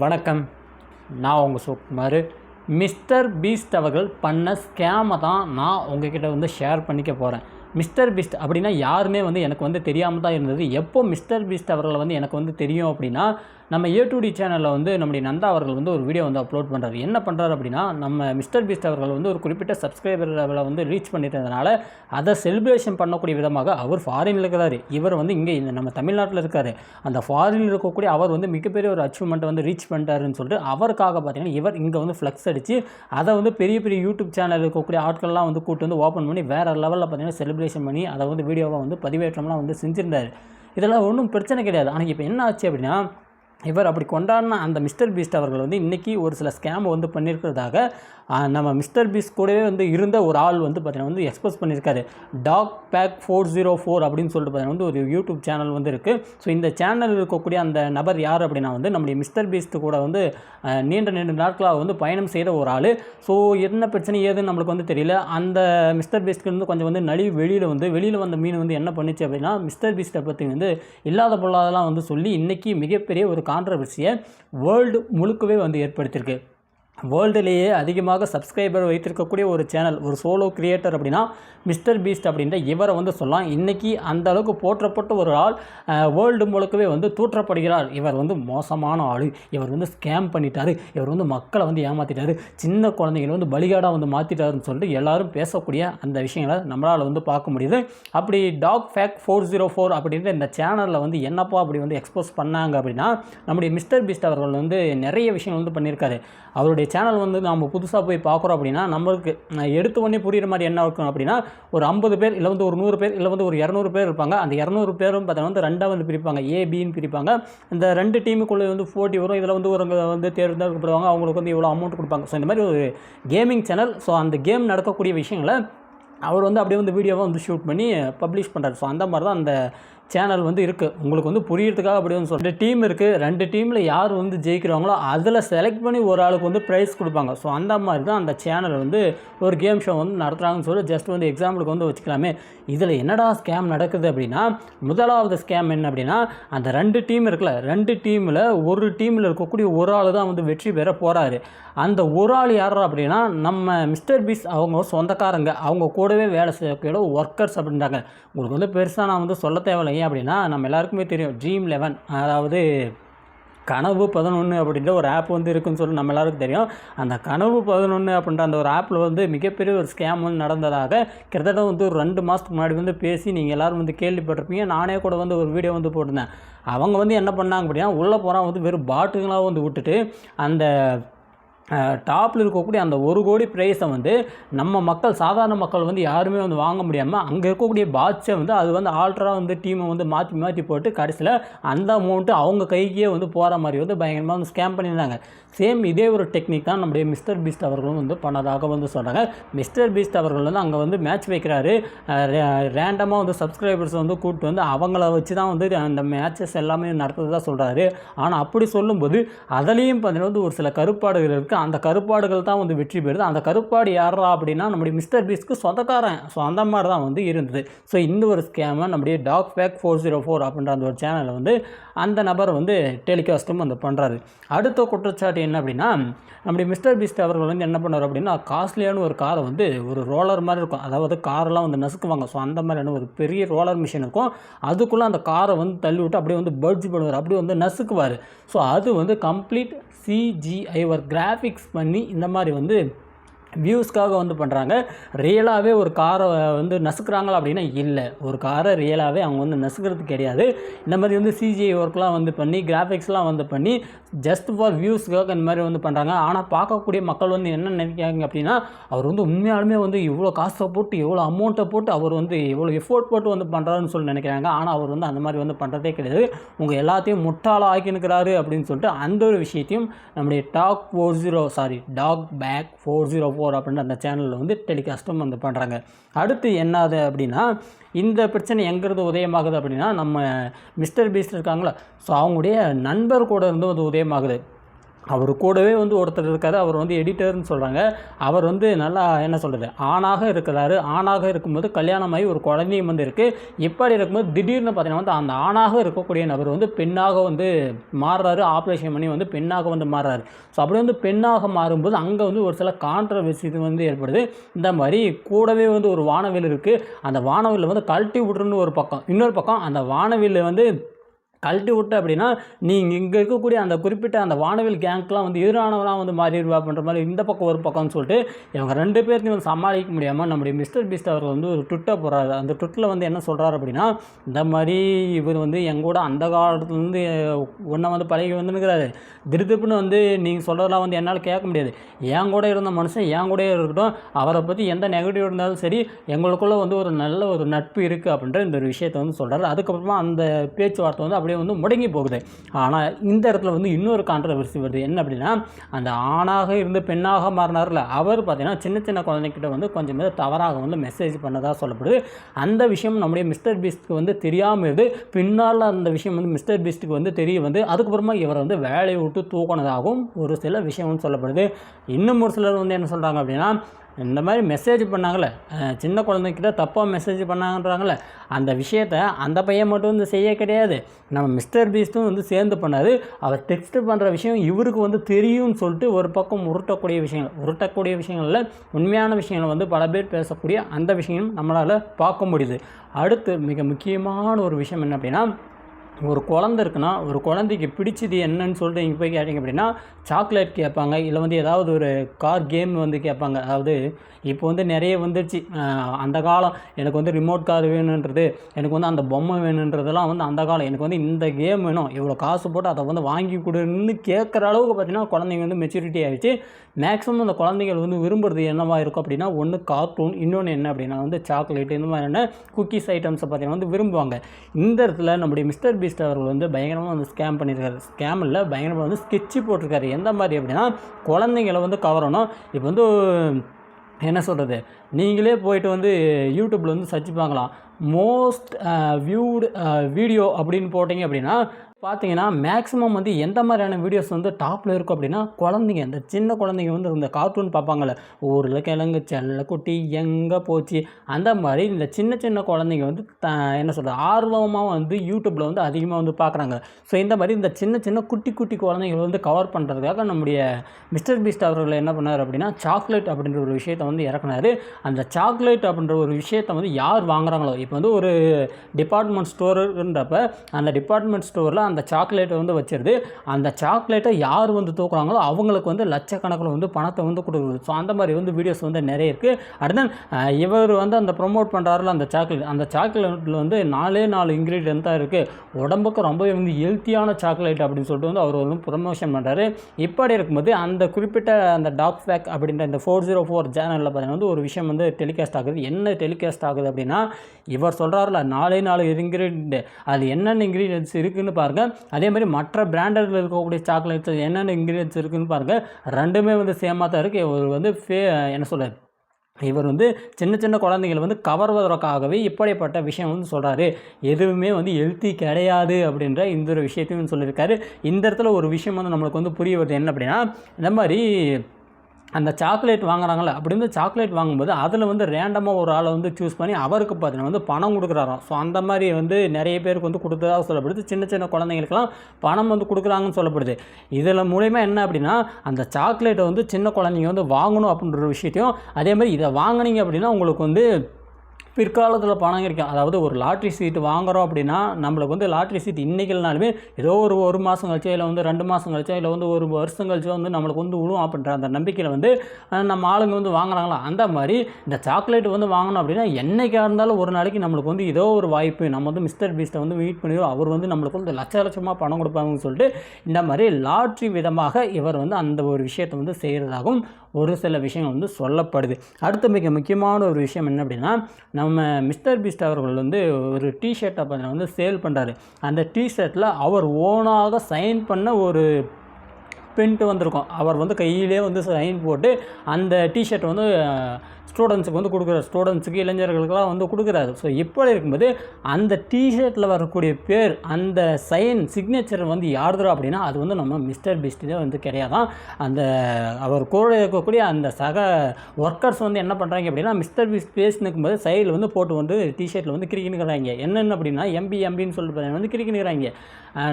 வணக்கம். நான் உங்கள் சுக்குமார் மிஸ்டர் பீஸ்ட் அவர்கள் பண்ண ஸ்கேமை தான் நான் உங்ககிட்ட வந்து ஷேர் பண்ணிக்க போகிறேன் மிஸ்டர் பீஸ்ட் அப்படின்னா யாருமே வந்து எனக்கு வந்து தெரியாமல் தான் இருந்தது. எப்போ மிஸ்டர் பீஸ்ட் அவர்களை வந்து எனக்கு வந்து தெரியும் அப்படின்னா நம்ம ஏ டு டி சேனலில் வந்து நம்முடைய நந்தா அவர்கள் வந்து ஒரு வீடியோ வந்து அப்லோட் பண்ணுறாரு என்ன பண்ணுறாரு அப்படின்னா நம்ம மிஸ்டர் பீஸ்ட் அவர்கள் வந்து ஒரு குறிப்பிட்ட சப்ஸ்கிரைபர் லெவலை வந்து ரீச் பண்ணிட்டதுனால அதை செலிப்ரேஷன் பண்ணக்கூடிய விதமாக அவர் ஃபாரினில் இருக்கிறாரு. இவர் வந்து இங்கே இந்த நம்ம தமிழ்நாட்டில் இருக்கார். அந்த ஃபாரினில் இருக்கக்கூடிய அவர் வந்து மிகப்பெரிய ஒரு அச்சீவ்மெண்ட்டை வந்து ரீச் பண்ணிட்டாருன்னு சொல்லிட்டு அவருக்காக பார்த்தீங்கன்னா இவர் இங்கே வந்து ஃப்ளெக்ஸ் அடித்து அதை வந்து பெரிய பெரிய யூடியூப் சேனல் இருக்கக்கூடிய ஆட்கள்லாம் வந்து கூட்டு வந்து ஓப்பன் பண்ணி வேறு லெவலில் பார்த்தீங்கன்னா செலிப்ரேஷன் பண்ணி அதை வந்து வீடியோவாக வந்து பதிவேற்றம்லாம் வந்து செஞ்சுருந்தார். இதெல்லாம் ஒன்றும் பிரச்சனை கிடையாது. ஆனால் இப்போ என்ன ஆச்சு அப்படின்னா இவர் அப்படி கொண்டாடின அந்த மிஸ்டர் பீஸ்ட் அவர்கள் வந்து இன்றைக்கி ஒரு சில ஸ்கேம் வந்து பண்ணியிருக்கிறதாக நம்ம மிஸ்டர் பீஸ் கூடவே வந்து இருந்த ஒரு ஆள் வந்து பார்த்தீங்கன்னா வந்து எக்ஸ்பிரஸ் பண்ணியிருக்காரு. Dog Pack four zero four அப்படின்னு சொல்லிட்டு பார்த்தீங்கன்னா வந்து ஒரு யூடியூப் சேனல் வந்து இருக்குது ஸோ இந்த சேனல் இருக்கக்கூடிய அந்த நபர் யார் அப்படின்னா வந்து நம்முடைய மிஸ்டர் பீஸ்ட் கூட வந்து நீண்ட நீண்ட நாட்களாக வந்து பயணம் செய்த ஒரு ஆள். ஸோ என்ன பிரச்சனை ஏதுன்னு நம்மளுக்கு வந்து தெரியல. அந்த மிஸ்டர் பீஸ்ட்க்கு வந்து கொஞ்சம் வந்து நழுவி வெளியில் வந்து வெளியில் வந்த மீன் வந்து என்ன பண்ணுச்சு அப்படின்னா மிஸ்டர் பீஸ்ட்டை பற்றி வந்து இல்லாத பொல்லாதெல்லாம் வந்து சொல்லி இன்றைக்கி மிகப்பெரிய ஒரு கான்ட்ரவர்சியை வேர்ல்டு முழுக்கவே வந்து ஏற்படுத்தியிருக்கு. வேர்ல்டுலேயே அதிகமாக சப்ஸ்கிரைபர் வைத்திருக்கக்கூடிய ஒரு சேனல் ஒரு சோலோ கிரியேட்டர் அப்படின்னா மிஸ்டர் பீஸ்ட் அப்படின்ற இவரை வந்து சொல்லலாம். இன்றைக்கி அந்த அளவுக்கு போற்றப்பட்ட ஒரு ஆள் வேர்ல்டு முழுக்கவே வந்து தூற்றப்படுகிறார். இவர் வந்து மோசமான ஆள். இவர் வந்து ஸ்கேம் பண்ணிட்டார். இவர் வந்து மக்களை வந்து ஏமாற்றிட்டார் சின்ன குழந்தைங்களை வந்து பலிகாடாக வந்து மாற்றிட்டாருன்னு சொல்லிட்டு எல்லாரும் பேசக்கூடிய அந்த விஷயங்களை நம்மளால் வந்து பார்க்க முடியுது. அப்படி Dog Pack four zero four அப்படின்ற இந்த சேனலில் வந்து என்னப்பா அப்படி வந்து எக்ஸ்போஸ் பண்ணாங்க அப்படின்னா நம்முடைய மிஸ்டர் பீஸ்ட் அவர்கள் வந்து நிறைய விஷயங்கள் வந்து பண்ணியிருக்காரு. அவருடைய சேனல் வந்து நம்ம புதுசாக போய் பார்க்குறோம் அப்படின்னா நம்மளுக்கு அஹ், எடுத்த உடனே புரியுற மாதிரி என்ன இருக்கும் அப்படின்னா ஒரு ஐம்பது பேர் இல்லை வந்து ஒரு நூறு பேர் இல்லை வந்து ஒரு இரநூறு பேர் இருப்பாங்க. அந்த இரநூறு பேரும் பார்த்தீங்கன்னா வந்து ரெண்டாக வந்து பிரிப்பாங்க. ஏபின்னு பிரிப்பாங்க. இந்த ரெண்டு டீமுக்குள்ளே வந்து போட்டி வரும். இதில் வந்து ஒருங்க வந்து தேர்ந்தெடுக்கப்படுவாங்க அவங்களுக்கு வந்து இவ்வளோ அமௌண்ட் கொடுப்பாங்க. ஸோ இந்த மாதிரி ஒரு கேமிங் சேனல் ஸோ அந்த கேம் நடக்கக்கூடிய விஷயங்களை அவர் வந்து அப்படியே வந்து வீடியோவாக வந்து ஷூட் பண்ணி பப்ளிஷ் பண்ணுறாரு ஸோ அந்த மாதிரி தான் அந்த சேனல் வந்து இருக்குது உங்களுக்கு வந்து புரியறதுக்காக அப்படி வந்து சொல்லிட்டு டீம் இருக்குது ரெண்டு டீமில் யார் வந்து ஜெயிக்கிறாங்களோ அதில் செலக்ட் பண்ணி ஒரு ஆளுக்கு வந்து ப்ரைஸ் கொடுப்பாங்க. ஸோ அந்த மாதிரி தான் அந்த சேனல் வந்து ஒரு கேம் ஷோ வந்து நடத்துகிறாங்கன்னு சொல்லி ஜஸ்ட் வந்து எக்ஸாம்பிளுக்கு வந்து வச்சுக்கலாமே. இதில் என்னடா ஸ்கேம் நடக்குது அப்படின்னா முதலாவது ஸ்கேம் என்ன அப்படின்னா அந்த ரெண்டு டீம் இருக்குல்ல ரெண்டு டீமில் ஒரு டீமில் இருக்கக்கூடிய ஒரு ஆள் தான் வந்து வெற்றி பெற போகிறாரு அந்த ஒரு ஆள் யார் அப்படின்னா நம்ம மிஸ்டர் பீஸ் அவங்க சொந்தக்காரங்க. அவங்க கூடவே வேலை செய்யக்கூடிய ஒர்க்கர்ஸ் அப்படின்றாங்க. உங்களுக்கு வந்து பெருசாக நான் வந்து சொல்ல தேவையில்லை. ஏன் அப்படின்னா நம்ம எல்லாருக்குமே தெரியும் ட்ரீம் லெவன் அதாவது கனவு பதினொன்று அப்படின்ற ஒரு ஆப் வந்து இருக்குன்னு சொல்லி நம்ம எல்லாருக்கும் தெரியும். அந்த கனவு பதினொன்று அப்படின்ற அந்த ஒரு ஆப்பில் வந்து மிகப்பெரிய ஒரு ஸ்கேம் வந்து நடந்ததாக கிட்டத்தட்ட வந்து ஒரு ரெண்டு மாதத்துக்கு முன்னாடி வந்து பேசி நீங்கள் எல்லோரும் வந்து கேள்விப்பட்டிருப்பீங்க. நானே கூட வந்து ஒரு வீடியோ வந்து போட்டிருந்தேன். அவங்க வந்து என்ன பண்ணாங்க அப்படின்னா உள்ளே போகிறான் வந்து வெறும் பாட்டுங்களாக வந்து விட்டுட்டு அந்த டாப்பில் இருக்கக்கூடிய அந்த ஒரு கோடி ப்ரைஸை வந்து நம்ம மக்கள் சாதாரண மக்கள் வந்து யாருமே வந்து வாங்க முடியாமல் அங்கே இருக்கக்கூடிய பாட்சை வந்து அது வந்து ஆல்ட்ராக வந்து டீமை வந்து மாற்றி மாற்றி போட்டு கடைசியில் அந்த அமௌண்ட்டு அவங்க கைக்கே வந்து போகிற மாதிரி வந்து பயங்கரமாக வந்து ஸ்கேம் பண்ணியிருந்தாங்க சேம் இதே ஒரு டெக்னிக் தான் நம்முடைய மிஸ்டர் பீஸ்ட் அவர்களும் வந்து பண்ணதாக வந்து சொல்கிறாங்க மிஸ்டர் பீஸ்ட் அவர்கள் வந்து அங்கே வந்து மேட்ச் வைக்கிறாரு. ரேண்டமாக வந்து சப்ஸ்கிரைபர்ஸ் வந்து கூப்பிட்டு வந்து அவங்கள வச்சு தான் வந்து அந்த மேட்சஸ் எல்லாமே நடத்துறதா சொல்கிறாரு ஆனால் அப்படி சொல்லும்போது அதுலேயும் பார்த்தீங்கன்னா வந்து ஒரு சில கருப்பாடுகள் இருக்குது அந்த கருப்பாடுகள் தான் வந்து வெற்றி பெறுது. அந்த கருப்பாடு யாரா அப்படின்னா நம்முடைய மிஸ்டர் பீஸ்க்கு சொந்தக்காரன். ஸோ அந்த மாதிரி தான் வந்து இருந்தது. ஸோ இந்த ஒரு ஸ்கேமை நம்முடைய Dog Pack four zero four அப்படின்ற அந்த ஒரு சேனலில் வந்து அந்த நபர் வந்து டெலிகாஸ்ட்டும் வந்து பண்ணுறாரு அடுத்த குற்றச்சாட்டு என்ன அப்படின்னா நம்முடைய மிஸ்டர் பீஸ்ட் அவர்கள் வந்து என்ன பண்ணார் அப்படின்னா காஸ்ட்லியான ஒரு காரை வந்து ஒரு ரோலர் மாதிரி இருக்கும். அதாவது காரெல்லாம் வந்து நசுக்குவாங்க. ஸோ அந்த மாதிரியான ஒரு பெரிய ரோலர் மிஷின் இருக்கும். அதுக்குள்ளே அந்த காரை வந்து தள்ளி விட்டு அப்படியே வந்து பர்ஜ் பண்ணுவார். அப்படியே வந்து நசுக்குவார். ஸோ அது வந்து கம்ப்ளீட் சிஜிஐ ஒரு கிராஃபிக்ஸ் பண்ணி இந்த மாதிரி வந்து வியூஸ்க்காக வந்து பண்ணுறாங்க ரியலாகவே ஒரு காரை வந்து நசுக்கிறாங்களா அப்படின்னா இல்லை. ஒரு காரை ரியலாகவே அவங்க வந்து நசுக்கிறது கிடையாது. இந்த மாதிரி வந்து சிஜிஐ ஒர்க்லாம் வந்து பண்ணி கிராஃபிக்ஸ்லாம் வந்து பண்ணி ஜஸ்ட் ஃபார் வியூஸ்க்காக இந்த மாதிரி வந்து பண்ணுறாங்க ஆனால் பார்க்கக்கூடிய மக்கள் வந்து என்ன நினைக்கிறாங்க அப்படின்னா அவர் வந்து உண்மையாலுமே வந்து இவ்வளோ காசை போட்டு இவ்வளோ அமௌண்ட்டை போட்டு அவர் வந்து இவ்வளோ எஃபோர்ட் போட்டு வந்து பண்ணுறாருன்னு சொல்லி நினைக்கிறாங்க. ஆனால் அவர் வந்து அந்த மாதிரி வந்து பண்ணுறதே கிடையாது. உங்கள் எல்லாத்தையும் முட்டாளாக ஆக்கினுக்கிறாரு அப்படின்னு சொல்லிட்டு அந்த ஒரு விஷயத்தையும் நம்முடைய Dog four zero sorry Dog Pack four zero four அப்படின்ற அந்த சேனலில் வந்து டெலிகாஸ்ட்டும் வந்து பண்ணுறாங்க அடுத்து என்னது அப்படின்னா இந்த பிரச்சனை எங்கிறது உதயமாகுது அப்படின்னா நம்ம மிஸ்டர் பீஸ்ட் இருக்காங்களா? ஸோ அவங்களுடைய நண்பர் கூட இருந்து அது உதயமாகுது. அவர் கூடவே வந்து ஒருத்தர் இருக்கார் அவர் வந்து எடிட்டர்னு சொல்கிறாங்க அவர் வந்து நல்லா என்ன சொல்கிறது ஆணாக இருக்கிறாரு. ஆணாக இருக்கும்போது கல்யாணமாகி ஒரு குழந்தையும் வந்து இருக்குது இப்படி இருக்கும்போது திடீர்னு பார்த்தீங்கன்னா வந்து அந்த ஆணாக இருக்கக்கூடிய நபர் வந்து பெண்ணாக வந்து மாறுறாரு. ஆப்ரேஷன் பண்ணி வந்து பெண்ணாக வந்து மாறுறாரு. ஸோ அப்படி வந்து பெண்ணாக மாறும்போது அங்கே வந்து ஒரு சில கான்ட்ரவர்சி இது வந்து ஏற்படுது. இந்த மாதிரி கூடவே வந்து ஒரு வானவில் இருக்குது அந்த வானவில் வந்து கழட்டி விட்ருன்னு ஒரு பக்கம் இன்னொரு பக்கம் அந்த வானவில் வந்து கழட்டி விட்டு அப்படின்னா நீங்கள் இங்கே இருக்கக்கூடிய அந்த குறிப்பிட்ட அந்த வானவில் கேங்க்லாம் வந்து எதிரானவெல்லாம் வந்து மாறிடுவா அப்படின்ற மாதிரி இந்த பக்கம் ஒரு பக்கம்னு சொல்லிட்டு இவங்க ரெண்டு பேர்த்தையும் வந்து சமாளிக்க முடியாமல் நம்முடைய மிஸ்டர் பிஸ்ட் அவர் வந்து ஒரு ட்விட்டை போடுறாரு. அந்த ட்விட்டில் வந்து என்ன சொல்கிறாரு அப்படின்னா இந்த மாதிரி இவர் வந்து எங்கூட அந்த காலத்துலேருந்து ஒன்றை வந்து பழகி வந்துருக்கிறாரு திருதுப்புன்னு வந்து நீங்கள் சொல்கிறதெல்லாம் வந்து என்னால் கேட்க முடியாது. என் கூட இருந்த மனுஷன் என் கூட இருக்கட்டும் அவரை பற்றி எந்த நெகட்டிவ் இருந்தாலும் சரி எங்களுக்குள்ளே வந்து ஒரு நல்ல ஒரு நட்பு இருக்குது அப்படின்ற இந்த ஒரு விஷயத்தை வந்து சொல்கிறாரு அதுக்கப்புறமா அந்த பேச்சுவார்த்தை வந்து அப்படியே வந்து முடங்கி போகுது. ஆனால் இந்த இடத்துல வந்து இன்னொரு கான்ட்ரவர்சி வருது. என்ன அப்படின்னா அந்த ஆணாக இருந்து பெண்ணாக மாறினார்ல அவர் பார்த்தீங்கன்னா சின்ன சின்ன குழந்தைகிட்ட வந்து கொஞ்சம் தவறாக வந்து மெசேஜ் பண்ணதாக சொல்லப்படுது. அந்த விஷயம் நம்முடைய மிஸ்டர் பீஸ்ட்க்கு வந்து தெரியாமல் இருந்து பின்னால் அந்த விஷயம் வந்து மிஸ்டர் பீஸ்ட்டுக்கு வந்து தெரிய வந்து அதுக்கப்புறமா இவரை வந்து வேலையை விட்டு தூக்கினதாகவும் ஒரு சில விஷயம் வந்து சொல்லப்படுது. இன்னும் ஒரு சிலர் வந்து என்ன சொல்கிறாங்க அப்படின்னா இந்த மாதிரி மெசேஜ் பண்ணாங்களே சின்ன குழந்தைக்கிட்ட தப்பாக மெசேஜ் பண்ணாங்கன்றாங்களே அந்த விஷயத்த அந்த பையன் மட்டும் வந்து செய்ய கிடையாது. நம்ம மிஸ்டர் பீஸ்ட்டும் வந்து சேர்ந்து பண்ணாது அவர் டெக்ஸ்ட் பண்ணுற விஷயம் இவருக்கு வந்து தெரியும்னு சொல்லிட்டு ஒரு பக்கம் உருட்டக்கூடிய விஷயங்கள் உருட்டக்கூடிய விஷயங்களில் உண்மையான விஷயங்களை வந்து பல பேர் பேசக்கூடிய அந்த விஷயம் நம்மளால் பார்க்க முடியுது. அடுத்து மிக முக்கியமான ஒரு விஷயம் என்ன அப்படின்னா ஒரு குழந்த இருக்குன்னா ஒரு குழந்தைக்கு பிடிச்சது என்னன்னு சொல்லிட்டு நீங்கள் போய் கேட்டிங்க அப்படின்னா சாக்லேட் கேட்பாங்க. இல்லை வந்து ஏதாவது ஒரு கார் கேம் வந்து கேட்பாங்க. அதாவது இப்போ வந்து நிறைய வந்துருச்சு. அந்த காலம் எனக்கு வந்து ரிமோட் கார் வேணுன்றது எனக்கு வந்து அந்த பொம்மை வேணுன்றதெல்லாம் வந்து அந்த காலம். எனக்கு வந்து இந்த கேம் வேணும். இவ்வளோ காசு போட்டு அதை வந்து வாங்கி கொடுன்னு கேட்குற அளவுக்கு பார்த்திங்கன்னா குழந்தைங்க வந்து மெச்சூரிட்டி ஆகிடுச்சு மேக்ஸிமம் அந்த குழந்தைகள் வந்து விரும்புறது என்னவா இருக்கும் அப்படின்னா ஒன்று கார்ட்டூன் இன்னொன்று என்ன அப்படின்னா வந்து சாக்லேட் இந்த மாதிரியான குக்கீஸ் ஐட்டம்ஸை பார்த்தீங்கன்னா வந்து விரும்புவாங்க. இந்த இடத்துல நம்முடைய மிஸ்டர் பீஸ்ட் அவர்கள் வந்து பயங்கரமாக வந்து ஸ்கேம் பண்ணியிருக்காரு. ஸ்கேம் இல்லை பயங்கரமாக வந்து ஸ்கெட்சு போட்டிருக்காரு. எந்த மாதிரி அப்படின்னா குழந்தைங்களை வந்து கவரணும் இப்போ வந்து என்ன சொல்கிறது நீங்களே போயிட்டு வந்து யூடியூப்பில் வந்து சர்ச் பார்க்கலாம் மோஸ்ட் வியூடு வீடியோ அப்படின்னு போட்டிங்க அப்படின்னா பார்த்தீங்கன்னா மேக்ஸிமம் வந்து எந்த மாதிரியான வீடியோஸ் வந்து டாப்பில் இருக்கும் அப்படின்னா குழந்தைங்க இந்த சின்ன குழந்தைங்க வந்து இந்த கார்ட்டூன் பார்ப்பாங்கள்ல ஊரில் கிழங்கு செல்ல குட்டி எங்கே போச்சு? அந்த மாதிரி இந்த சின்ன சின்ன குழந்தைங்க வந்து த என்ன சொல்கிறது ஆர்வமாக வந்து யூடியூப்பில் வந்து அதிகமாக வந்து பார்க்குறாங்க. ஸோ இந்த மாதிரி இந்த சின்ன சின்ன குட்டி குட்டி குழந்தைங்களை வந்து கவர் பண்ணுறதுக்காக நம்முடைய மிஸ்டர் பீஸ்ட் அவர்கள் என்ன பண்ணார் அப்படின்னா சாக்லேட் அப்படின்ற ஒரு விஷயத்தை வந்து இறக்குனாரு. அந்த சாக்லேட் அப்படின்ற ஒரு விஷயத்தை வந்து யார் வாங்குறாங்களோ இப்போ வந்து ஒரு டிபார்ட்மெண்ட் ஸ்டோருன்றப்ப அந்த டிபார்ட்மெண்ட் ஸ்டோரில் அந்த சாக்லேட்டை வந்து வச்சிருது. அந்த சாக்லேட்டை யார் வந்து தூக்குறாங்களோ அவங்களுக்கு வந்து லட்சக்கணக்கில் வந்து பணத்தை வந்து கொடுக்குது. ஸோ அந்த மாதிரி வந்து வீடியோஸ் வந்து நிறைய இருக்குது அடுத்த இவர் வந்து அந்த ப்ரொமோட் பண்ணுறாருல அந்த சாக்லேட் அந்த சாக்லேட்டில் வந்து நாலே நாலு இன்க்ரீடியன்ட் தான் இருக்குது உடம்புக்கு ரொம்பவே வந்து ஹெல்த்தியான சாக்லேட் அப்படின்னு சொல்லிட்டு வந்து அவர் வந்து ப்ரொமோஷன் பண்ணுறாரு இப்படி இருக்கும்போது அந்த குறிப்பிட்ட அந்த டாக் ஃபேக் அப்படின்ற இந்த ஃபோர் ஜீரோ ஃபோர் சேனலில் பார்த்தீங்கன்னா வந்து ஒரு விஷயம் வந்து டெலிகாஸ்ட் ஆகுது. என்ன டெலிகாஸ்ட் ஆகுது அப்படின்னா இவர் சொல்கிறாருல நாலே நாலு இன்க்ரீடியன்ட் அது என்னென்ன இன்க்ரீடியன்ட்ஸ் இருக்குதுன்னு பாருங்கள் அதே மாதிரி மற்ற பிராண்டடில் இருக்கக்கூடிய சாக்லேட்ஸ் என்னென்ன இன்க்ரீடியன்ஸ் இருக்குன்னு பாருங்கள் ரெண்டுமே வந்து சேமாக தான் இருக்குது இவர் வந்து ஃபே என்ன சொல்ல இவர் வந்து சின்ன சின்ன குழந்தைகளை வந்து கவர்வதற்காகவே இப்படிப்பட்ட விஷயம் வந்து சொல்கிறாரு எதுவுமே வந்து ஹெல்த்தி கிடையாது அப்படின்ற இந்த ஒரு விஷயத்தையும் சொல்லியிருக்காரு. இந்த இடத்துல ஒரு விஷயம் வந்து நம்மளுக்கு வந்து புரிய வருது. என்ன அப்படின்னா இந்த மாதிரி அந்த சாக்லேட் வாங்குறாங்கல்ல அப்படி வந்து சாக்லேட் வாங்கும்போது அதில் வந்து ரேண்டமாக ஒரு ஆளை வந்து சூஸ் பண்ணி அவருக்கு பார்த்தீங்கன்னா வந்து பணம் கொடுக்குறாராம். ஸோ அந்த மாதிரி வந்து நிறைய பேருக்கு வந்து கொடுத்ததாக சொல்லப்படுது. சின்ன சின்ன குழந்தைங்களுக்கெல்லாம் பணம் வந்து கொடுக்குறாங்கன்னு சொல்லப்படுது. இதில் மூலயமா என்ன அப்படின்னா அந்த சாக்லேட்டை வந்து சின்ன குழந்தைங்க வந்து வாங்கணும் அப்படின்ற ஒரு விஷயத்தையும் அதே மாதிரி இதை வாங்கினீங்க அப்படின்னா உங்களுக்கு வந்து பிற்காலத்தில் பணம் கிடைக்கும். அதாவது ஒரு லாட்ரி சீட்டு வாங்குறோம் அப்படின்னா நம்மளுக்கு வந்து லாட்ரி சீட் இன்றைக்கினாலுமே ஏதோ ஒரு ஒரு மாதம் கழிச்சோ இல்லை வந்து ரெண்டு மாதம் கழிச்சோ இல்லை வந்து ஒரு வருஷம் கழிச்சோ வந்து நம்மளுக்கு வந்து விழும் அப்படின்ற அந்த நம்பிக்கையில் வந்து நம்ம ஆளுங்க வந்து வாங்குறாங்களா? அந்த மாதிரி இந்த சாக்லேட் வந்து வாங்கணும் அப்படின்னா என்னைக்காக இருந்தாலும் ஒரு நாளைக்கு நம்மளுக்கு வந்து ஏதோ ஒரு வாய்ப்பு நம்ம வந்து மிஸ்டர் பீஸ்ட்டை வந்து மீட் பண்ணிடுவோம். அவர் வந்து நம்மளுக்கு வந்து லட்ச லட்சமாக பணம் கொடுப்பாங்கன்னு சொல்லிட்டு இந்த மாதிரி லாட்ரி விதமாக இவர் வந்து அந்த ஒரு விஷயத்தை வந்து செய்கிறதாகவும் ஒரு சில விஷயங்கள் வந்து சொல்லப்படுது. அடுத்து மிக முக்கியமான ஒரு விஷயம் என்ன அப்படின்னா நம்ம மிஸ்டர் பீஸ்ட் அவர்கள் வந்து ஒரு டிஷர்ட்டை பார்த்தீங்கன்னா வந்து சேல் பண்ணுறாரு அந்த டிஷர்ட்டில் அவர் ஓனாக சைன் பண்ண ஒரு பிரிண்ட் வந்திருக்கும். அவர் வந்து கையிலே வந்து சைன் போட்டு அந்த டிஷர்ட் வந்து ஸ்டூடெண்ட்ஸுக்கு வந்து கொடுக்குறாரு ஸ்டூடெண்ட்ஸுக்கு இளைஞர்களுக்கெல்லாம் வந்து கொடுக்குறாரு. ஸோ இப்படி இருக்கும்போது அந்த டிஷர்ட்டில் வரக்கூடிய பேர் அந்த சைன் சிக்னேச்சர் வந்து யாருதுரா அப்படின்னா அது வந்து நம்ம மிஸ்டர் பிஸ்டே வந்து கிடையாதான். அந்த அவர் கூட இருக்கக்கூடிய அந்த சக ஒர்க்கர்ஸ் வந்து என்ன பண்ணுறாங்க அப்படின்னா மிஸ்டர் பிஸ்ட் பேசினுக்கும் போது சைடில் வந்து போட்டு வந்து டிஷர்ட்டில் வந்து கிரிக்கினுக்கிறாங்க என்னென்ன அப்படின்னா எம்பி எம்பின்னு சொல்லிட்டு வந்து கிரிக்கினுக்கிறாங்க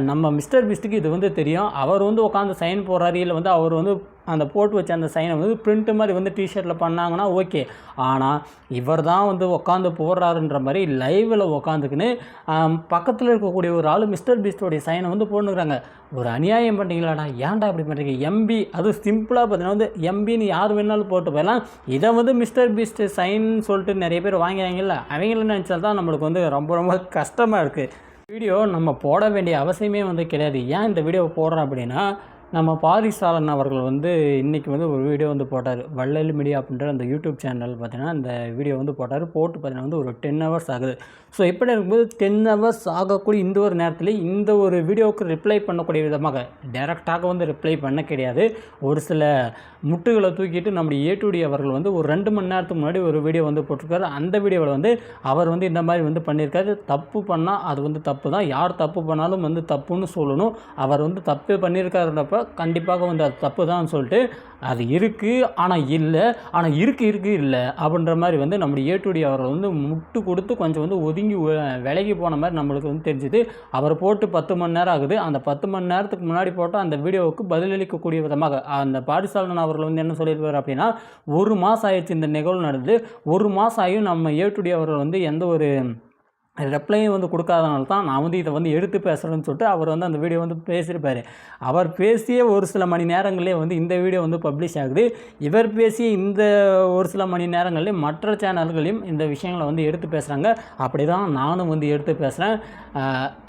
நம்ம மிஸ்டர் பிஸ்ட்டுக்கு இது வந்து தெரியும். அவர் வந்து உட்காந்து சைன் போகிறாரு இல்லை வந்து அவர் வந்து அந்த போட்டு வச்ச அந்த சைனை வந்து பிரிண்ட்டு மாதிரி வந்து டிஷர்ட்டில் பண்ணாங்கன்னா ஓகே ஆனால் இவர் தான் வந்து உட்காந்து போடுறாருன்ற மாதிரி லைவில் உட்காந்துக்குன்னு பக்கத்தில் இருக்கக்கூடிய ஒரு ஆள் மிஸ்டர் பீஸ்டோடைய சைனை வந்து போட்டுக்கிறாங்க ஒரு அநியாயம் பண்ணுறீங்களாடா ஏன்டா இப்படி பண்ணுறீங்க எம்பி அது சிம்பிளாக பார்த்தீங்கன்னா வந்து எம்பின்னு யார் வேணாலும் போட்டு போயிடலாம். இதை வந்து மிஸ்டர் பீஸ்ட் சைன் சொல்லிட்டு நிறைய பேர் வாங்கிறாங்கல்ல அவங்கள நினச்சால் தான் நம்மளுக்கு வந்து ரொம்ப ரொம்ப கஷ்டமாக இருக்குது வீடியோ நம்ம போட வேண்டிய அவசியமே வந்து கிடையாது. ஏன் இந்த வீடியோ போடுறோம் அப்படின்னா நம்ம பாரிசாலன் அவர்கள் வந்து இன்றைக்கி வந்து ஒரு வீடியோ வந்து போட்டார். வள்ளல் மீடியா அப்படின்ற அந்த யூடியூப் சேனல் பார்த்தீங்கன்னா அந்த வீடியோ வந்து போட்டார். போட்டு பார்த்தீங்கன்னா வந்து ஒரு டென் ஹவர்ஸ் ஆகுது. ஸோ இப்படி இருக்கும்போது டென் ஹவர்ஸ் ஆகக்கூடிய இந்த ஒரு நேரத்தில் இந்த ஒரு வீடியோவுக்கு ரிப்ளை பண்ணக்கூடிய விதமாக டேரெக்டாக வந்து ரிப்ளை பண்ண கிடையாது. ஒரு சில முட்டுகளை தூக்கிட்டு நம்முடைய ஏடுடி அவர்கள் வந்து ஒரு ரெண்டு மணி நேரத்துக்கு முன்னாடி ஒரு வீடியோ வந்து போட்டிருக்காரு. அந்த வீடியோவில் வந்து அவர் வந்து இந்த மாதிரி வந்து பண்ணியிருக்காரு. தப்பு பண்ணால் அது வந்து தப்பு தான். யார் தப்பு பண்ணாலும் வந்து தப்புன்னு சொல்லணும். அவர் வந்து தப்பு பண்ணியிருக்காருன்றப்ப கண்டிப்பாக வந்து அது தப்பு தான் சொல்லிட்டு அது இருக்குது ஆனால் இல்லை ஆனால் இருக்குது இருக்குது இல்லை அப்படின்ற மாதிரி வந்து நம்முடைய ஏட்டுடி அவரை வந்து முட்டு கொடுத்து கொஞ்சம் வந்து ஒதுங்கி விலகி போன மாதிரி நம்மளுக்கு வந்து தெரிஞ்சுது. அவர் போட்டு பத்து மணி நேரம் ஆகுது. அந்த பத்து மணி நேரத்துக்கு முன்னாடி போட்டால் அந்த வீடியோவுக்கு பதிலளிக்கக்கூடிய விதமாக அந்த பாரிசாலன் அவர்கள் வந்து என்ன சொல்லியிருப்பார் அப்படின்னா ஒரு மாதம் ஆயிடுச்சு இந்த நிகழ்வு நடந்து. ஒரு மாதம் ஆகியும் நம்ம ஏட்டுடி அவர்கள் வந்து எந்த ஒரு ரெப்ளையும் வந்து கொடுக்காதனால தான் நான் வந்து இதை வந்து எடுத்து பேசுகிறேன்னு சொல்லிட்டு அவர் வந்து அந்த வீடியோ வந்து பேசியிருப்பார். அவர் பேசிய ஒரு சில மணி நேரங்களே வந்து இந்த வீடியோ வந்து பப்ளிஷ் ஆகுது. இவர் பேசிய இந்த ஒரு சில மணி நேரங்கள்லேயும் மற்ற சேனல்களையும் இந்த விஷயங்களை வந்து எடுத்து பேசுகிறாங்க அப்படி தான் நானும் வந்து எடுத்து பேசுகிறேன்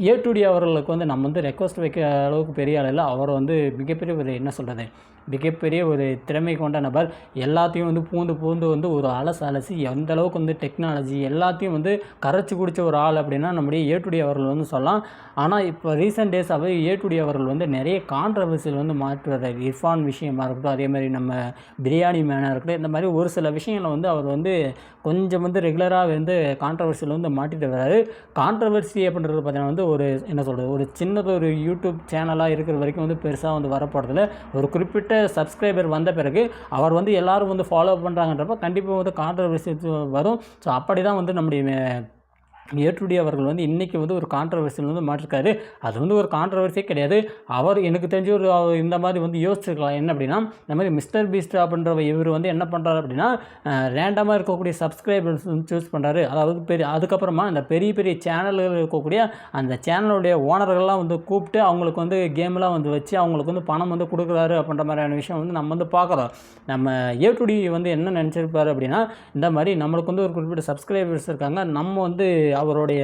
ஏ அவர்களுக்கு வந்து நம்ம வந்து ரெக்வஸ்ட் வைக்கிற அளவுக்கு பெரிய அளவில் அவர் வந்து மிகப்பெரிய ஒரு என்ன சொல்கிறது மிகப்பெரிய ஒரு திறமை கொண்ட நபர். எல்லாத்தையும் வந்து பூந்து பூந்து வந்து ஒரு அலசு அலசி எந்த அளவுக்கு வந்து டெக்னாலஜி எல்லாத்தையும் வந்து கரைச்சி குடித்த ஒரு ஆள் அப்படின்னா நம்முடைய ஏட்டுடி அவர்கள் வந்து சொல்லலாம். ஆனால் இப்போ ரீசெண்ட் டேஸ் அவர் ஏட்டுடி அவர்கள் வந்து நிறைய கான்ட்ரவர்சியில் வந்து மாற்றி வர்றாரு இர்ஃபான் விஷயமா இருக்கட்டும் அதே மாதிரி நம்ம பிரியாணி மேனாக இருக்கட்டும் இந்த மாதிரி ஒரு சில விஷயங்களை வந்து அவர் வந்து கொஞ்சம் வந்து ரெகுலராக வந்து கான்ட்ரவர்சியில் வந்து மாட்டிட்டு வர்றாரு. கான்ட்ரவர்சி அப்படின்றது பார்த்தீங்கன்னா வந்து ஒரு என்ன சொல்கிறது ஒரு சின்னது ஒரு யூடியூப் சேனலாக இருக்கிற வரைக்கும் வந்து பெருசாக வந்து வரப்போகிறதில்ல ஒரு குறிப்பிட்ட சப்ஸ்கிரைபர் வந்த பிறகு அவர் வந்து எல்லோரும் வந்து ஃபாலோ பண்ணுறாங்கன்றப்ப கண்டிப்பாக வந்து கான்ட்ரவர்சி வரும். ஸோ அப்படி தான் வந்து நம்முடைய ஏற்றுடி அவர்கள் வந்து இன்றைக்கி வந்து ஒரு கான்ட்ரவர்சியில் வந்து மாற்றிருக்காரு. அது வந்து ஒரு கான்ட்ரவர்சியே கிடையாது. அவர் எனக்கு தெரிஞ்ச ஒரு இந்த மாதிரி வந்து யோசிச்சிருக்கலாம். என்ன அப்படின்னா இந்த மாதிரி மிஸ்டர் பீஸ்ட் அப்படின்ற இவர் வந்து என்ன பண்ணுறாரு அப்படின்னா ரேண்டமாக இருக்கக்கூடிய சப்ஸ்கிரைபர்ஸ் வந்து சூஸ் பண்ணுறாரு அதாவது பெரிய அதுக்கப்புறமா அந்த பெரிய பெரிய சேனல்கள் இருக்கக்கூடிய அந்த சேனலுடைய ஓனர்கள்லாம் வந்து கூப்பிட்டு அவங்களுக்கு வந்து கேம்லாம் வந்து வச்சு அவங்களுக்கு வந்து பணம் வந்து கொடுக்குறாரு அப்படின்ற மாதிரியான விஷயம் வந்து நம்ம வந்து பார்க்குறோம். நம்ம ஏற்றுடி வந்து என்ன நினச்சிருப்பாரு அப்படின்னா இந்த மாதிரி நம்மளுக்கு வந்து ஒரு குறிப்பிட்ட சப்ஸ்கிரைபர்ஸ் இருக்காங்க. நம்ம வந்து அவருடைய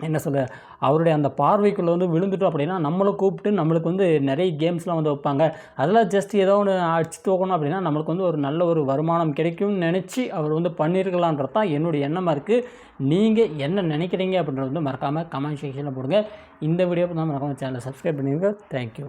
என்ன சொல்ல அவருடைய அந்த பார்வைக்குள்ளே வந்து விழுந்துட்டோம் அப்படின்னா நம்மளை கூப்பிட்டு நம்மளுக்கு வந்து நிறைய கேம்ஸ்லாம் வந்து வைப்பாங்க. அதெல்லாம் ஜஸ்ட் ஏதோ ஒன்று அடிச்சு தோக்கணும் அப்படின்னா நம்மளுக்கு வந்து ஒரு நல்ல ஒரு வருமானம் கிடைக்கும்னு நினச்சி அவர் வந்து பண்ணியிருக்கலான்றது தான் என்னுடைய எண்ணமாக இருக்குது நீங்கள் என்ன நினைக்கிறீங்க அப்படின்றது வந்து மறக்காமல் கமெண்ட் செக்ஷனில் போடுங்க. இந்த வீடியோ தான் மறக்காமல் சேனலை சப்ஸ்கிரைப் பண்ணிடுங்க தேங்க்யூ